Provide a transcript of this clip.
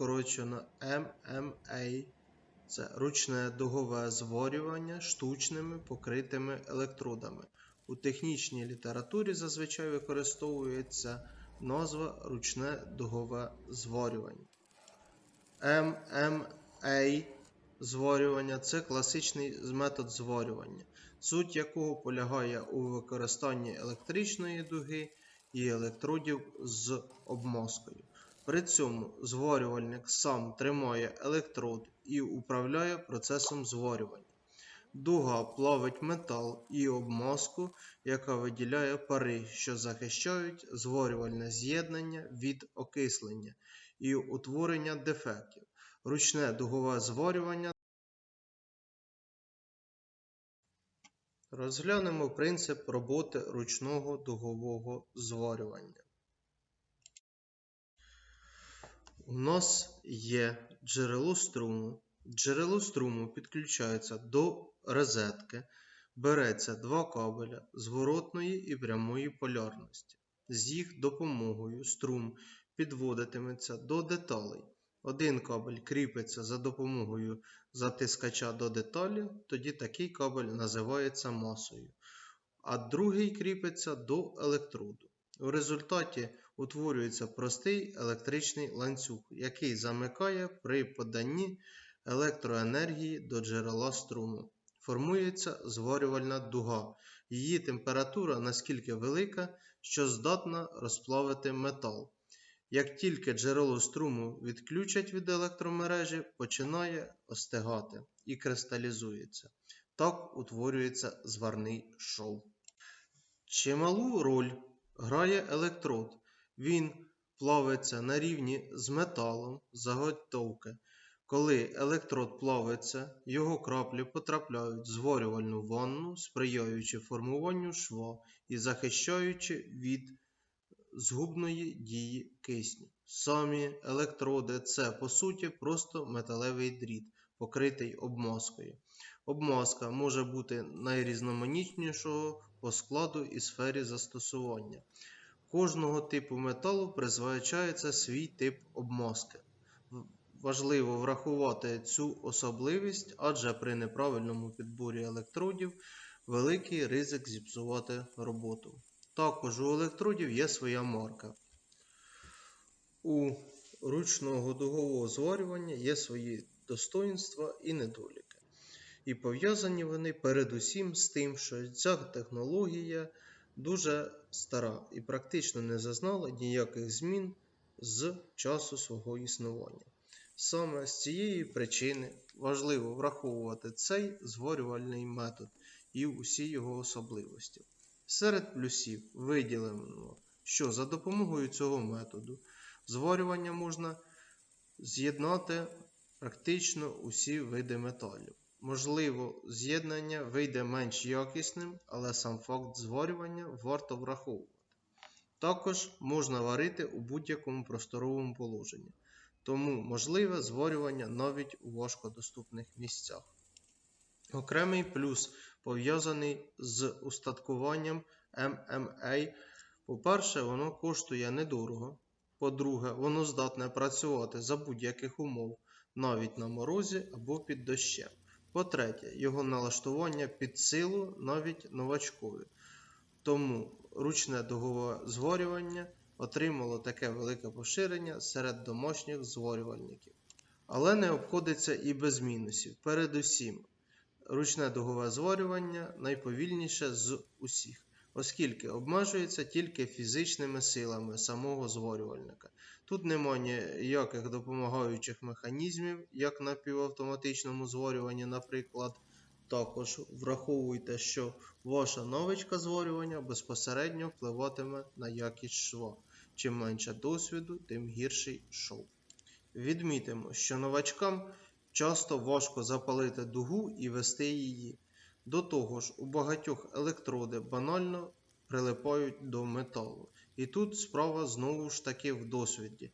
скорочено MMA. Це ручне дугове зворювання штучними покритими електродами. У технічній літературі зазвичай використовується назва ручне дугове зворювання. MMA зворювання це класичний метод зворювання, суть якого полягає у використанні електричної дуги і електродів з обмазкою. При цьому зворювальник сам тримає електрод і управляє процесом зворювання. Дуга плавить метал і обмазку, яка виділяє пари, що захищають зворювальне з'єднання від окислення і утворення дефектів. Ручне дугове зворювання. Розглянемо принцип роботи ручного дугового зворювання. У нас є джерело струму. Джерело струму підключається до розетки, береться два кабеля зворотної і прямої полярності. З їх допомогою струм підводитиметься до деталей. Один кабель кріпиться за допомогою затискача до деталі, тоді такий кабель називається масою, а другий кріпиться до електроду. У результаті утворюється простий електричний ланцюг, який замикає при поданні електроенергії до джерела струму. Формується зворювальна дуга. Її температура наскільки велика, що здатна розплавити метал. Як тільки джерело струму відключать від електромережі, починає остигати і кристалізується. Так утворюється зварний шов. Чималу роль грає електрод. Він плавиться на рівні з металом заготовки. Коли електрод плавиться, його краплі потрапляють в зворювальну ванну, сприяючи формуванню шва і захищаючи від згубної дії кисню. Самі електроди це по суті просто металевий дріт, покритий обмазкою. Обмазка може бути найрізноманітнішого по складу і сфері застосування. Кожного типу металу призначається свій тип обмазки. Важливо врахувати цю особливість, адже при неправильному підборі електродів великий ризик зіпсувати роботу. Також у електродів є своя марка. У ручного дугового зварювання є свої достоинства і недоліки. І пов'язані вони передусім з тим, що ця технологія дуже стара і практично не зазнала ніяких змін з часу свого існування. Саме з цієї причини важливо враховувати цей зворювальний метод і усі його особливості. Серед плюсів виділено, що за допомогою цього методу зварювання можна з'єднати практично усі види металів. Можливо, з'єднання вийде менш якісним, але сам факт зварювання варто враховувати. Також можна варити у будь-якому просторовому положенні, тому можливе зварювання навіть у важкодоступних місцях. Окремий плюс пов'язаний з устаткуванням MMA. По-перше, воно коштує недорого. По-друге, воно здатне працювати за будь-яких умов, навіть на морозі або під дощем. По-третє, його налаштування під силу навіть новачкові. Тому ручне дугове зворювання отримало таке велике поширення серед домашніх згорювальників. Але не обходиться і без мінусів. Передусім, ручне дугове згорювання найповільніше з усіх, оскільки обмежується тільки фізичними силами самого зворювальника. Тут немає ніяких допомагаючих механізмів, як на півавтоматичному зворюванні, наприклад. Також враховуйте, що ваша навичка зворювання безпосередньо впливатиме на якість шва. Чим менше досвіду, тим гірший шов. Відмітимо, що новачкам часто важко запалити дугу і вести її. До того ж, у багатьох електроди банально прилипають до металу. І тут справа знову ж таки в досвіді.